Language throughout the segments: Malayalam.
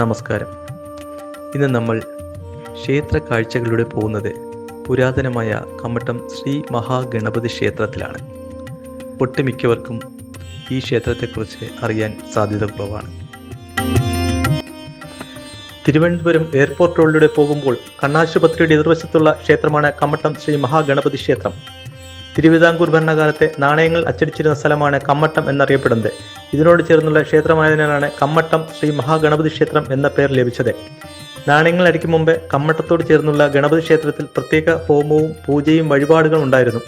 നമസ്കാരം. ഇന്ന് നമ്മൾ ക്ഷേത്ര കാഴ്ചകളിലൂടെ പോകുന്നത് പുരാതനമായ കമ്മട്ടം ശ്രീ മഹാഗണപതി ക്ഷേത്രത്തിലാണ്. ഒട്ടുമിക്കവർക്കും ഈ ക്ഷേത്രത്തെക്കുറിച്ച് അറിയാൻ സാധ്യത കുറവാണ്. തിരുവനന്തപുരം എയർപോർട്ട് റോഡിലൂടെ പോകുമ്പോൾ കണ്ണാശുപത്രിയുടെ എതിർവശത്തുള്ള ക്ഷേത്രമാണ് കമ്മട്ടം ശ്രീ മഹാഗണപതി ക്ഷേത്രം. തിരുവിതാംകൂർ ഭരണകാലത്തെ നാണയങ്ങൾ അച്ചടിച്ചിരുന്ന സ്ഥലമാണ് കമ്മട്ടം എന്നറിയപ്പെടുന്നത്. ഇതിനോട് ചേർന്നുള്ള ക്ഷേത്രമായതിനാലാണ് കമ്മട്ടം ശ്രീ മഹാഗണപതി ക്ഷേത്രം എന്ന പേര് ലഭിച്ചത്. നാണയങ്ങൾ അടിക്കും മുമ്പ് കമ്മട്ടത്തോട് ചേർന്നുള്ള ഗണപതി ക്ഷേത്രത്തിൽ പ്രത്യേക ഹോമവും പൂജയും വഴിപാടുകളും ഉണ്ടായിരുന്നു.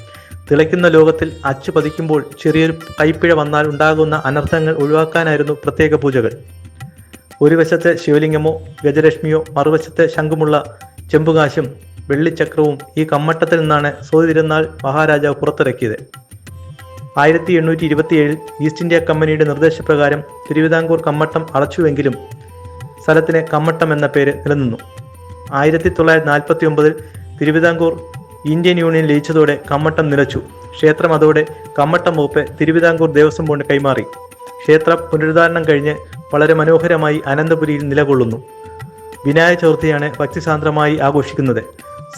തിളയ്ക്കുന്ന ലോകത്തിൽ അച്ചു പതിക്കുമ്പോൾ ചെറിയൊരു കൈപ്പിഴ വന്നാൽ ഉണ്ടാകുന്ന അനർത്ഥങ്ങൾ ഒഴിവാക്കാനായിരുന്നു പ്രത്യേക പൂജകൾ. ഒരു വശത്ത് ശിവലിംഗമോ ഗജലക്ഷ്മിയോ മറുവശത്തെ ശംഖുമുള്ള ചെമ്പുകാശും വെള്ളിച്ചക്രവും ഈ കമ്മട്ടത്തിൽ നിന്നാണ് സോതി തിരുനാൾ മഹാരാജാവ് പുറത്തിറക്കിയത്. ആയിരത്തി എണ്ണൂറ്റി ഇരുപത്തിയേഴിൽ ഈസ്റ്റ് ഇന്ത്യ കമ്പനിയുടെ നിർദ്ദേശപ്രകാരം തിരുവിതാംകൂർ കമ്മട്ടം അടച്ചുവെങ്കിലും സ്ഥലത്തിന് കമ്മട്ടം എന്ന പേര് നിലനിന്നു. ആയിരത്തി തൊള്ളായിരത്തി നാൽപ്പത്തി ഒമ്പതിൽ തിരുവിതാംകൂർ ഇന്ത്യൻ യൂണിയൻ ലയിച്ചതോടെ കമ്മട്ടം നിലച്ചു. ക്ഷേത്രം അതോടെ കമ്മട്ടം വകുപ്പ് തിരുവിതാംകൂർ ദേവസ്വം ബോർഡ് കൈമാറി. ക്ഷേത്രം പുനരുദ്ധാരണം കഴിഞ്ഞ് വളരെ മനോഹരമായി അനന്തപുരിയിൽ നിലകൊള്ളുന്നു. വിനായക ചതുർത്ഥിയാണ് ഭക്തിസാന്ദ്രമായി ആഘോഷിക്കുന്നത്.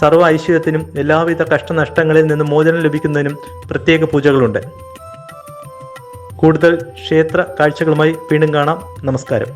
സർവ ഐശ്വര്യത്തിനും എല്ലാവിധ കഷ്ടനഷ്ടങ്ങളിൽ നിന്ന് മോചനം ലഭിക്കുന്നതിനും പ്രത്യേക പൂജകളുണ്ട്. കൂടുതൽ ക്ഷേത്ര കാഴ്ചകളുമായി വീണ്ടും കാണാം. നമസ്കാരം.